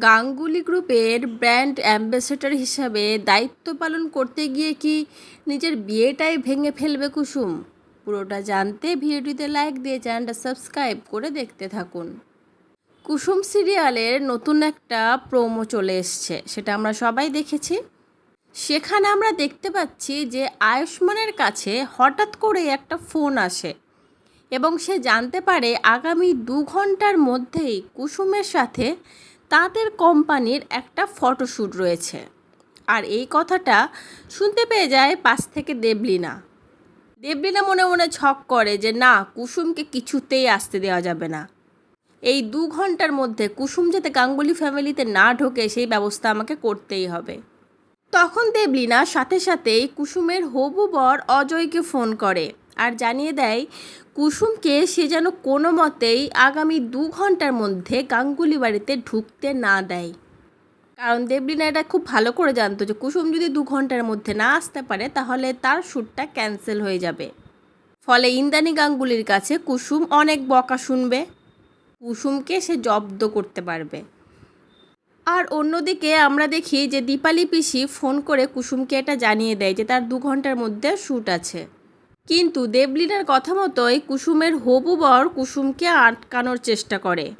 গাঙ্গুলি গ্রুপের brand ambassador হিসাবে দায়িত্ব পালন করতে গিয়ে কি নিজের বিয়েটাই ভেঙে ফেলবে কুসুম? পুরোটা জানতে ভিডিওটিতে লাইক দিয়ে চ্যানেলটা সাবস্ক্রাইব করে দেখতে থাকুন। কুসুম সিরিয়ালের নতুন একটা প্রোমো চলে এসছে, সেটা আমরা সবাই দেখেছি। সেখানে আমরা দেখতে পাচ্ছি যে আয়ুষ্মানের কাছে হঠাৎ করে একটা ফোন আসে এবং সে জানতে পারে আগামী দু ঘণ্টার মধ্যেই কুসুমের সাথে তাদের কোম্পানির একটা ফটোশ্যুট রয়েছে। আর এই কথাটা শুনতে পেয়ে যায় পাশ থেকে দেবলিনা। দেবলিনা মনে মনে ছক করে যে, না, কুসুমকে কিছুতেই আসতে দেওয়া যাবে না। এই দু ঘণ্টার মধ্যে কুসুম যাতে গাঙ্গুলি ফ্যামিলিতে না ঢোকে, সেই ব্যবস্থা আমাকে করতেই হবে। তখন দেবলিনা সাথে সাথেই কুসুমের হবু বর অজয়কে ফোন করে। আর জানিয়ে দেয়, কুসুমকে সে যেন কোনো মতেই আগামী দু ঘণ্টার মধ্যে গাঙ্গুলি বাড়িতে ঢুকতে না দেয়। কারণ দেবলিনা এটা খুব ভালো করে জানতো যে কুসুম যদি দু ঘণ্টার মধ্যে না আসতে পারে, তাহলে তার শ্যুটটা ক্যান্সেল হয়ে যাবে। ফলে ইন্দ্রাণী গাঙ্গুলির কাছে কুসুম অনেক বকা শুনবে। কুসুমকে সে জব্দ করতে পারবে। আর অন্যদিকে আমরা দেখি যে দীপালি পিসি ফোন করে কুসুমকে এটা জানিয়ে দেয় যে তার দু ঘণ্টার মধ্যে শ্যুট আছে। কিন্তু দেবলিনার কথা মতোই কুসুমের হবু বর কুসুমকে আটকানোর চেষ্টা করে।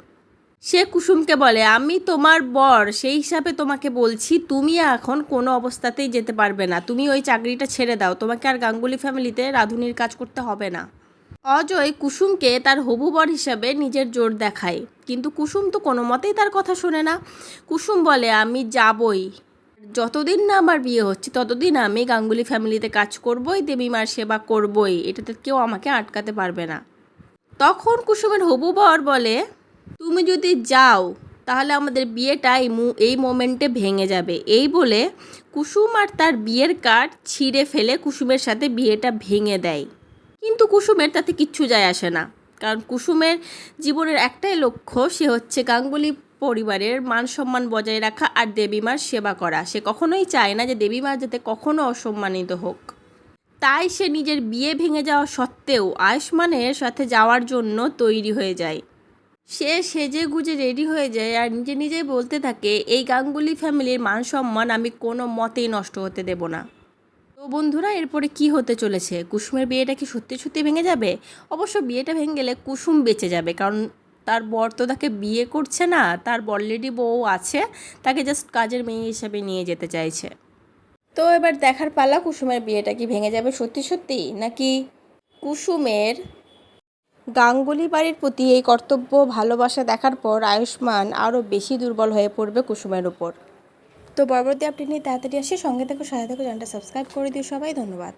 সে কুসুমকে বলে, আমি তোমার বর, সেই হিসাবে তোমাকে বলছি, তুমি এখন কোনো অবস্থাতেই যেতে পারবে না। তুমি ওই চাকরিটা ছেড়ে দাও। তোমাকে আর গাঙ্গুলি ফ্যামিলিতে রাঁধুনির কাজ করতে হবে না। অজয় কুসুমকে তার হবু বর হিসাবে নিজের জোর দেখায়। কিন্তু কুসুম তো কোনো মতেই তার কথা শোনে না। কুসুম বলে, আমি যাবই। যতদিন না আমার বিয়ে হচ্ছে, ততদিন আমি গাঙ্গুলি ফ্যামিলিতে কাজ করবই, দেবীমার সেবা করবই। এটাতে কেউ আমাকে আটকাতে পারবে না। তখন কুসুমের হবু বর বলে, তুমি যদি যাও, তাহলে আমাদের বিয়েটা এই এই মোমেন্টে ভেঙে যাবে। এই বলে কুসুম আর তার বিয়ের কার্ড ছিঁড়ে ফেলে কুসুমের সাথে বিয়েটা ভেঙে দেয়। কিন্তু কুসুমের তাতে কিচ্ছু যায় আসে না। কারণ কুসুমের জীবনের একটাই লক্ষ্য, সে হচ্ছে গাঙ্গুলি পরিবারের মান সম্মান বজায় রাখা আর দেবীমার সেবা করা। সে কখনোই চায় না যে দেবীমা যাতে কখনো অসম্মানিত হোক। তাই সে নিজের বিয়ে ভেঙে যাওয়া সত্ত্বেও আয়ুষ্মানের সাথে যাওয়ার জন্য তৈরি হয়ে যায়। সে সেজে গুজে রেডি হয়ে যায় আর নিজে নিজেই বলতে থাকে, এই গাঙ্গুলি ফ্যামিলির মান সম্মান আমি কোনো মতেই নষ্ট হতে দেব না। তো বন্ধুরা, এরপরে কি হতে চলেছে? কুসুমের বিয়েটা কি সত্যি সত্যি ভেঙে যাবে? অবশ্য বিয়েটা ভেঙে গেলে কুসুম বেঁচে যাবে, কারণ তার বর তো তাকে বিয়ে করছে না, তার অলরেডি বউ আছে, তাকে জাস্ট কাজের মেয়ে হিসাবে নিয়ে যেতে চাইছে। তো এবার দেখার পালা, কুসুমের বিয়েটা কি ভেঙে যাবে সত্যি সত্যি, নাকি কুসুমের গাঙ্গুলি বাড়ির প্রতি এই কর্তব্য, ভালোবাসা দেখার পর আয়ুষ্মান আরও বেশি দুর্বল হয়ে পড়বে কুসুমের উপর? তো পরবর্তী আপডেট নিয়ে তাড়াতাড়ি আসি, সঙ্গে থেকো সহায় থেকো, চ্যানেলটা সাবস্ক্রাইব করে দিও সবাই, ধন্যবাদ।